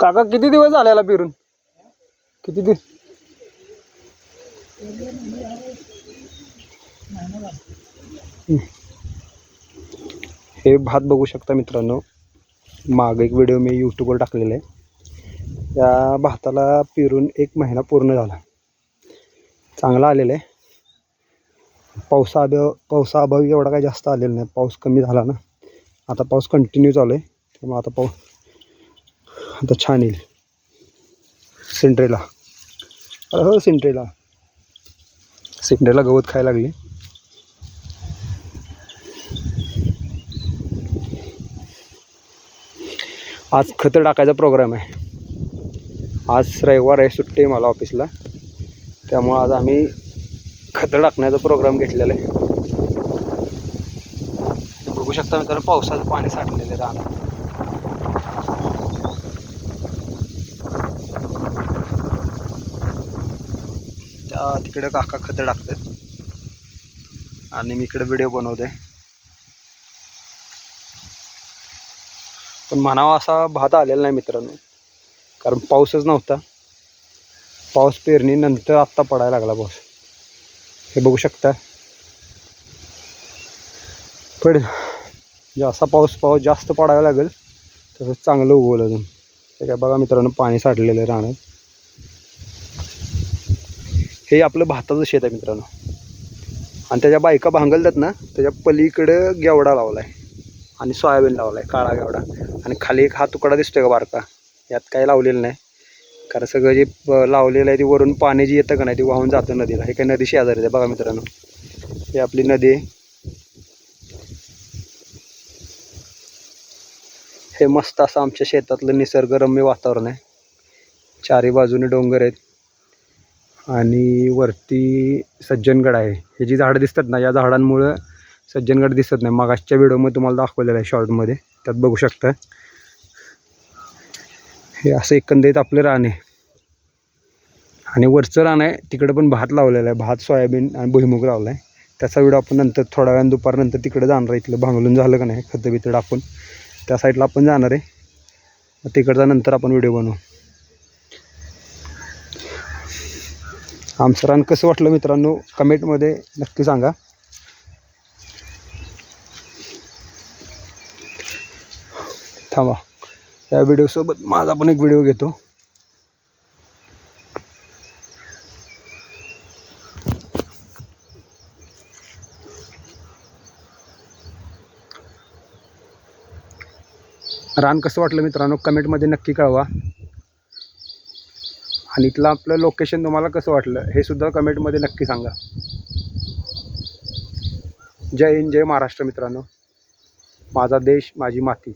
काका किती दिवस झालेला फिरून? किती दिवस हे भात बघू शकता मित्रांनो. माग एक व्हिडिओ मी यूट्यूबवर टाकलेला आहे. या भाताला पेरून एक महिना पूर्ण झाला. चांगला आलेला आहे. पावसाअभाव पावसाअभावी एवढा काही जास्त आलेला नाही. पाऊस कमी झाला ना. आता पाऊस कंटिन्यू चालू आहे. त्यामुळे आता पाऊस आता छान येईल. सिंड्रेला हो सिंड्रेला सिंड्रेला गवत खायला लागली. आज खतं टाकायचा प्रोग्राम आहे. आज रविवार आहे सुट्टी आहे मला ऑफिसला त्यामुळं आज आम्ही खतं टाकण्याचा प्रोग्राम घेतलेला आहे. बघू शकता मित्रांनो पावसाचं पाणी साठलेलं आहे रानात. तिकडे काका खतं टाकतात. आणि मी इकडे व्हिडिओ बनवते. पण म्हणावा असा भात आलेला नाही मित्रांनो. कारण पाऊसच नव्हता. पाऊस पेरणीनंतर आत्ता पडायला लागला पाऊस. हे बघू शकता. पण जसा पाऊस पाऊस जास्त पडायला लागेल तसं चांगलं उगवलं अजून ते काय बघा मित्रांनो पाणी साठलेलं राहणार हे आपलं भाताचं शेत आहे मित्रांनो. आणि त्याच्या बायका भांगलतात ना त्याच्या पलीकडं गेवडा लावला आहे आणि सोयाबीन लावला आहे काळा गेवडा. आणि खाली एक हा तुकडा दिसतोय का बारका? यात काही लावलेलं नाही. कारण सगळं जे प- लावलेलं आहे ते वरून पाणी जे येतं का नाही ते वाहून जातं नदीला. हे काही नदी शेजारी आहे बघा मित्रांनो. हे आपली नदी आहे. हे मस्त असं आमच्या शेतातलं निसर्गरम्य वातावरण आहे. चारी बाजूने डोंगर आहेत. आणि वरती सज्जनगड आहे. हे जी झाडं दिसतात ना या झाडांमुळं सज्जनगड दिसत नाही. मागासच्या व्हिडिओमध्ये तुम्हाला दाखवलेलं आहे शॉर्टमध्ये त्यात बघू शकता. हे असं एकंदरीत आपलं रान आहे. आणि वरचं रान आहे तिकडं पण भात लावलेलं आहे. भात सोयाबीन आणि भुईमुग लावला आहे त्याचा व्हिडिओ आपण नंतर थोड्या वेळानं दुपारनंतर तिकडे जाणार आहे. इथलं भांगलून झालं का नाही खतं बितं टाकून. त्या साईडला आपण जाणार आहे. मग तिकडचा नंतर आपण व्हिडिओ बनवू. आमचं रान कसं वाटलं मित्रांनो? कमेंटमध्ये नक्की सांगा. थांबा. या व्हिडिओसोबत माझा पण एक व्हिडिओ घेतो. रान कसं वाटलं मित्रांनो? कमेंटमध्ये नक्की कळवा. आणि इथलं आपलं लोकेशन तुम्हाला कसं वाटलं हे सुद्धा कमेंटमध्ये नक्की सांगा. जय हिंद जय महाराष्ट्र मित्रांनो. माझा देश माझी माती.